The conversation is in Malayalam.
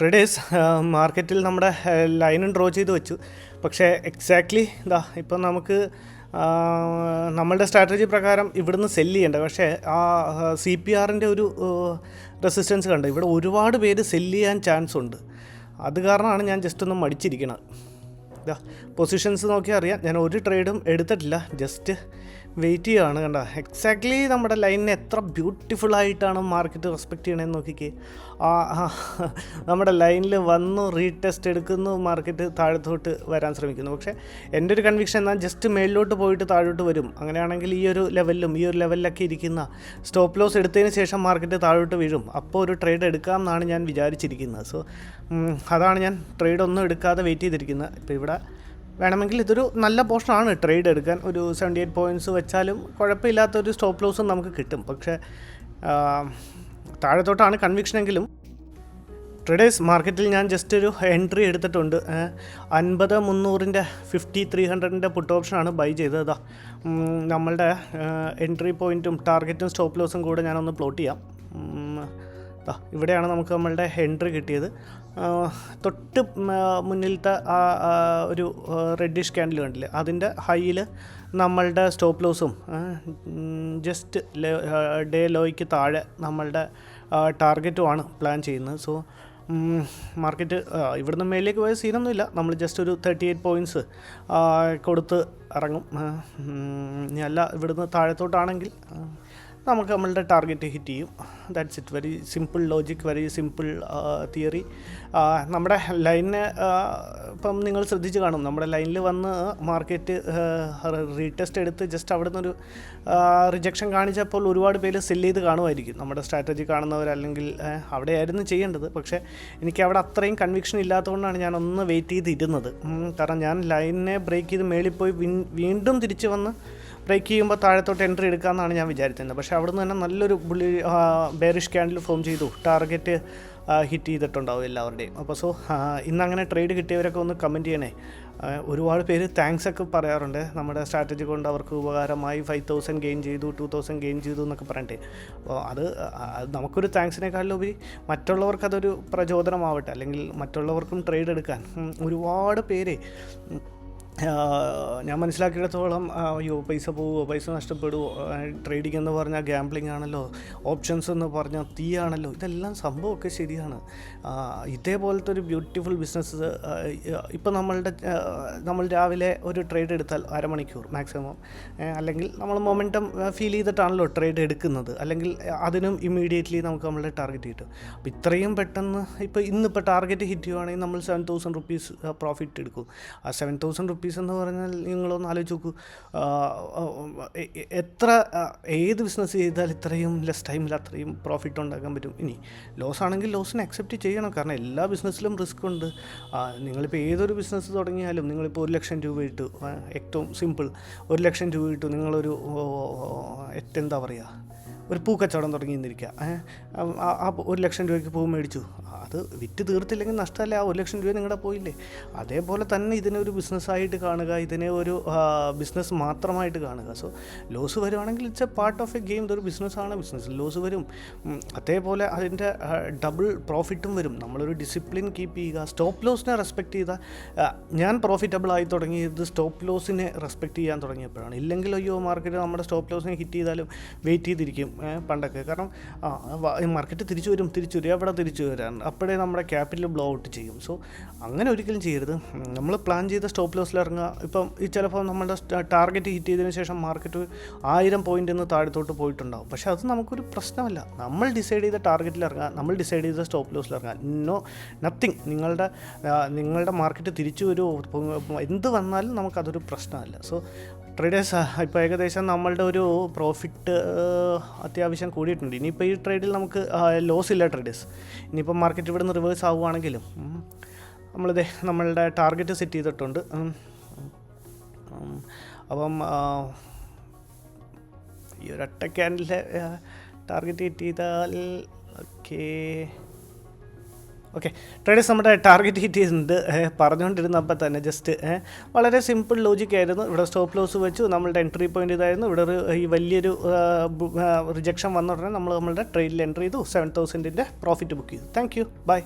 ട്രേഡേഴ്സ് മാർക്കറ്റിൽ നമ്മുടെ ലൈനും ഡ്രോ ചെയ്ത് വെച്ചു. പക്ഷേ എക്സാക്ട്ലി ഇതാ ഇപ്പം നമുക്ക് നമ്മളുടെ സ്ട്രാറ്റജി പ്രകാരം ഇവിടുന്ന് സെല്ല് ചെയ്യേണ്ട. പക്ഷേ ആ സി പി ആറിന്റെ ഒരു റെസിസ്റ്റൻസ് കണ്ട്. ഇവിടെ ഒരുപാട് പേര് സെല്ല് ചെയ്യാൻ ചാൻസ് ഉണ്ട്. അത് കാരണമാണ് ഞാൻ ജസ്റ്റ് ഒന്ന് മടിച്ചിരിക്കുന്നത് ഇതാ പൊസിഷൻസ് നോക്കിയാൽ അറിയാം ഞാൻ ഒരു ട്രേഡും എടുത്തിട്ടില്ല. ജസ്റ്റ് വെയിറ്റ് ചെയ്യുകയാണ് കണ്ട. എക്സാക്ട്ലി നമ്മുടെ ലൈനിനെ എത്ര ബ്യൂട്ടിഫുൾ ആയിട്ടാണ് മാർക്കറ്റ് റെസ്പെക്റ്റ് ചെയ്യണമെന്ന് നോക്കിക്കേ. ആ നമ്മുടെ ലൈനിൽ വന്നു റീടെസ്റ്റ് എടുക്കുന്നു മാർക്കറ്റ് താഴത്തോട്ട് വരാൻ ശ്രമിക്കുന്നു. പക്ഷേ എന്റെ ഒരു കൺവിക്ഷൻ എന്നാൽ ജസ്റ്റ് മേളിലോട്ട് പോയിട്ട് താഴോട്ട് വരും. അങ്ങനെയാണെങ്കിൽ ഈ ഒരു ലെവലിലും ഈ ഒരു ലെവലിലൊക്കെ ഇരിക്കുന്ന സ്റ്റോപ്പ് ലോസ് എടുത്തതിന് ശേഷം മാർക്കറ്റ് താഴോട്ട് വീഴും. അപ്പോൾ ഒരു ട്രേഡ് എടുക്കാം എന്നാണ് ഞാൻ വിചാരിച്ചിരിക്കുന്നത്. സോ അതാണ് ഞാൻ ട്രേഡ് ഒന്നും എടുക്കാതെ വെയിറ്റ് ചെയ്തിരിക്കുന്നത്. ഇപ്പോൾ ഇവിടെ വേണമെങ്കിൽ ഇതൊരു നല്ല പോർഷനാണ് ട്രേഡ് എടുക്കാൻ. ഒരു സെവന്റി എയ്റ്റ് പോയിന്റ്സ് വെച്ചാലും കുഴപ്പമില്ലാത്തൊരു സ്റ്റോപ്പ് ലോസും നമുക്ക് കിട്ടും. പക്ഷേ താഴത്തോട്ടാണ് കൺവിക്ഷനെങ്കിലും ട്രേഡേഴ്സ് മാർക്കറ്റിൽ ഞാൻ ജസ്റ്റ് ഒരു എൻട്രി എടുത്തിട്ടുണ്ട്. അൻപത് മുന്നൂറിന്റെ ഫിഫ്റ്റി ത്രീ ഹൺഡ്രഡിന്റെ പുട്ട് ഓപ്ഷനാണ് ബൈ ചെയ്തത്. നമ്മളുടെ എൻട്രി പോയിന്റും ടാർഗറ്റും സ്റ്റോപ്പ് ലോസും കൂടെ ഞാനൊന്ന് പ്ലോട്ട് ചെയ്യാം. ഇവിടെയാണ് നമുക്ക് നമ്മളുടെ ഹെൻട്രി കിട്ടിയത്. തൊട്ട് മുന്നിലത്തെ ആ ഒരു റെഡിഷ് ക്യാൻഡിൽ കണ്ടില്ലേ? അതിന്റെ ഹൈയിൽ നമ്മളുടെ സ്റ്റോപ്പ് ലോസും ജസ്റ്റ് ഡേ ലോയ്ക്ക് താഴെ നമ്മളുടെ ടാർഗറ്റുമാണ് പ്ലാൻ ചെയ്യുന്നത്. സോ മാർക്കറ്റ് ഇവിടുന്ന് മേലേക്ക് പോയ സീനൊന്നുമില്ല നമ്മൾ ജസ്റ്റ് ഒരു തേർട്ടി എയ്റ്റ് പോയിന്റ്സ് കൊടുത്ത് ഇറങ്ങും. അല്ല ഇവിടുന്ന് താഴത്തോട്ടാണെങ്കിൽ നമുക്ക് നമ്മളുടെ ടാർഗറ്റ് ഹിറ്റ് ചെയ്യും. That's it very simple logic very simple theory നമ്മുടെ ലൈനിനെ ഇപ്പം നിങ്ങൾ ശ്രദ്ധിച്ച് കാണും. നമ്മുടെ ലൈനിൽ വന്ന് മാർക്കറ്റ് റീടെസ്റ്റ് എടുത്ത് ജസ്റ്റ് അവിടെ നിന്നൊരു റിജക്ഷൻ കാണിച്ചപ്പോൾ ഒരുപാട് പേര് സെല്ല് ചെയ്ത് കാണുമായിരിക്കും. നമ്മുടെ സ്ട്രാറ്റജി കാണുന്നവർ അല്ലെങ്കിൽ അവിടെയായിരുന്നു ചെയ്യേണ്ടത്. പക്ഷേ എനിക്ക് അവിടെ അത്രയും കൺവിക്ഷൻ ഇല്ലാത്തതുകൊണ്ടാണ് ഞാൻ ഒന്ന് വെയിറ്റ് ചെയ്തിരുന്നത് കാരണം ഞാൻ ലൈനിനെ ബ്രേക്ക് ചെയ്ത് മേളിൽ പോയി വീണ്ടും തിരിച്ച് വന്ന് ബ്രേക്ക് ചെയ്യുമ്പോൾ താഴത്തോട്ട് എൻട്രി എടുക്കാമെന്നാണ് ഞാൻ വിചാരിച്ചിരുന്നത്. പക്ഷേ അവിടെ നിന്ന് തന്നെ നല്ലൊരു ബുള്ളി ബെയറിഷ് ക്യാൻഡിൽ ഫോം ചെയ്തു. ടാർഗറ്റ് ഹിറ്റ് ചെയ്തിട്ടുണ്ടാവും എല്ലാവരുടെയും. അപ്പോൾ സോ ഇന്നങ്ങനെ ട്രേഡ് കിട്ടിയവരൊക്കെ ഒന്ന് കമന്റ് ചെയ്യണേ. ഒരുപാട് പേര് താങ്ക്സ് ഒക്കെ പറയാറുണ്ട്. നമ്മുടെ സ്ട്രാറ്റജി കൊണ്ട് അവർക്ക് ഉപകാരമായി ഫൈവ് തൗസൻഡ് ഗെയിൻ ചെയ്തു ടു തൗസൻഡ് ഗെയിൻ ചെയ്തു എന്നൊക്കെ പറഞ്ഞിട്ട് അപ്പോൾ അത് നമുക്കൊരു താങ്ക്സിനേക്കാളുപരി മറ്റുള്ളവർക്ക് അതൊരു പ്രചോദനമാവട്ടെ. അല്ലെങ്കിൽ മറ്റുള്ളവർക്കും ട്രേഡ് എടുക്കാൻ ഒരുപാട് പേര് ഞാൻ മനസ്സിലാക്കിയിടത്തോളം അയ്യോ പൈസ പോവുമോ പൈസ നഷ്ടപ്പെടുമോ ട്രേഡിംഗ് എന്ന് പറഞ്ഞാൽ ഗ്യാംബ്ലിംഗ് ആണല്ലോ ഓപ്ഷൻസ് എന്ന് പറഞ്ഞാൽ തീയാണല്ലോ ഇതെല്ലാം സംഭവമൊക്കെ ശരിയാണ്. ഇതേപോലത്തെ ഒരു ബ്യൂട്ടിഫുൾ ബിസിനസ് ഇപ്പം നമ്മളുടെ നമ്മൾ രാവിലെ ഒരു ട്രേഡ് എടുത്താൽ അരമണിക്കൂർ മാക്സിമം അല്ലെങ്കിൽ നമ്മൾ മൊമെന്റം ഫീൽ ചെയ്തിട്ടാണല്ലോ ട്രേഡ് എടുക്കുന്നത്. അല്ലെങ്കിൽ അതിനും ഇമ്മീഡിയറ്റ്ലി നമുക്ക് നമ്മളുടെ ടാർഗറ്റ് കിട്ടും. അപ്പോൾ ഇത്രയും പെട്ടെന്ന് ഇപ്പോൾ ഇന്നിപ്പോൾ ടാർഗറ്റ് ഹിറ്റ് ചെയ്യുവാണെങ്കിൽ നമ്മൾ സെവൻ തൗസൻഡ് റുപ്പീസ് പ്രോഫിറ്റ് എടുക്കും. ആ സെവൻ തൗസൻഡ് റുപ്പീസ് എന്ന് പറഞ്ഞാൽ നിങ്ങളൊന്ന് ആലോചിച്ച് നോക്കൂ. എത്ര ഏത് ബിസിനസ് ചെയ്താൽ ഇത്രയും ലെസ് ടൈമിൽ അത്രയും പ്രോഫിറ്റ് ഉണ്ടാക്കാൻ പറ്റും. ഇനി ലോസ് ആണെങ്കിൽ ലോസിനെ അക്സെപ്റ്റ് ചെയ്യണം. കാരണം എല്ലാ ബിസിനസ്സിലും റിസ്ക് ഉണ്ട്. നിങ്ങളിപ്പോൾ ഏതൊരു ബിസിനസ് തുടങ്ങിയാലും നിങ്ങളിപ്പോൾ ഒരു ലക്ഷം രൂപ ഇട്ടു. ഏറ്റവും സിമ്പിൾ ഒരു ലക്ഷം രൂപ ഇട്ടു. നിങ്ങളൊരു എന്താ പറയുക ഒരു പൂക്കച്ചവടം തുടങ്ങി നിന്നിരിക്കുക ആ- ഒരു ലക്ഷം രൂപയ്ക്ക് പൂ മേടിച്ചു. അത് വിറ്റ് തീർത്തില്ലെങ്കിൽ നഷ്ടമല്ല? ആ ഒരു ലക്ഷം രൂപ നിങ്ങളുടെ പോയില്ലേ? അതേപോലെ തന്നെ ഇതിനെ ഒരു ബിസിനസ്സായിട്ട് കാണുക ഇതിനെ ഒരു ബിസിനസ് മാത്രമായിട്ട് കാണുക. സോ ലോസ് വരുവാണെങ്കിൽ it's a part of a game. ഇതൊരു ബിസിനസ്സാണ്. ബിസിനസ് ലോസ് വരും. അതേപോലെ അതിന്റെ ഡബിൾ പ്രോഫിറ്റും വരും. നമ്മളൊരു ഡിസിപ്ലിൻ കീപ്പ് ചെയ്യുക സ്റ്റോപ്പ് ലോസിനെ റെസ്പെക്റ്റ് ചെയ്ത ഞാൻ പ്രോഫിറ്റബിൾ ആയി തുടങ്ങിയത് സ്റ്റോപ്പ് ലോസിനെ റെസ്പെക്റ്റ് ചെയ്യാൻ തുടങ്ങിയപ്പോഴാണ്. ഇല്ലെങ്കിൽ അയ്യോ മാർക്കറ്റ് നമ്മുടെ സ്റ്റോപ്പ് ലോസിനെ ഹിറ്റ് ചെയ്താലും വെയിറ്റ് ചെയ്തിരിക്കും. പണ്ടൊക്കെ. കാരണം മാർക്കറ്റ് തിരിച്ചു വരും തിരിച്ചു വരും എവിടെ തിരിച്ചു വരാൻ? അപ്പോഴേ നമ്മുടെ ക്യാപിറ്റൽ ബ്ലോ ഔട്ട് ചെയ്യും. സോ അങ്ങനെ ഒരിക്കലും ചെയ്യരുത്. നമ്മൾ പ്ലാൻ ചെയ്ത സ്റ്റോപ്പ് ലോസിൽ ഇറങ്ങുക. ഇപ്പം ഈ ചിലപ്പോൾ നമ്മുടെ ടാർഗറ്റ് ഹിറ്റ് ചെയ്തതിന് ശേഷം മാർക്കറ്റ് ആയിരം പോയിന്റ് നിന്ന് താഴത്തോട്ട് പോയിട്ടുണ്ടാവും. പക്ഷേ അത് നമുക്കൊരു പ്രശ്നമല്ല. നമ്മൾ ഡിസൈഡ് ചെയ്ത ടാർഗറ്റിൽ ഇറങ്ങുക നമ്മൾ ഡിസൈഡ് ചെയ്ത സ്റ്റോപ്പ് ലോസിൽ ഇറങ്ങുക. നോ നത്തിങ് നിങ്ങളുടെ നിങ്ങളുടെ മാർക്കറ്റ് തിരിച്ചു വരുമോ എന്ത് വന്നാലും നമുക്കതൊരു പ്രശ്നമല്ല. സോ ട്രേഡേഴ്സ് ഇപ്പോൾ ഏകദേശം നമ്മളുടെ ഒരു പ്രോഫിറ്റ് അത്യാവശ്യം കൂടിയിട്ടുണ്ട്. ഇനിയിപ്പോൾ ഈ ട്രേഡിൽ നമുക്ക് ലോസ് ഇല്ല ട്രേഡേഴ്സ് ഇനിയിപ്പോൾ മാർക്കറ്റ് ഇവിടെ നിന്ന് റിവേഴ്സ് ആവുകയാണെങ്കിലും നമ്മളിതേ നമ്മളുടെ ടാർഗറ്റ് സെറ്റ് ചെയ്തിട്ടുണ്ട്. അപ്പം ഈ ഒരു ഒറ്റ ക്യാൻഡിലെ ടാർഗറ്റ് ഹിറ്റ് ചെയ്താൽ ഓക്കേ ഓക്കെ ട്രേഡേഴ്സ് നമ്മുടെ ടാർഗറ്റ് ഹിറ്റ് ചെയ്തിട്ടുണ്ട്. പറഞ്ഞുകൊണ്ടിരുന്നപ്പോൾ തന്നെ ജസ്റ്റ് വളരെ സിമ്പിൾ ലോജിക് ആയിരുന്നു. ഇവിടെ സ്റ്റോപ്പ് ലോസ് വെച്ചു. നമ്മളുടെ എൻട്രി പോയിന്റ് ഇതായിരുന്നു. ഇവിടെ ഒരു ഈ വലിയൊരു റിജക്ഷൻ വന്ന ഉടനെ നമ്മൾ നമ്മളുടെ ട്രെയിനിൽ എൻട്രി ചെയ്തു. സെവൻ തൗസൻഡിന്റെ പ്രോഫിറ്റ് ബുക്ക് ചെയ്തു. Thank you bye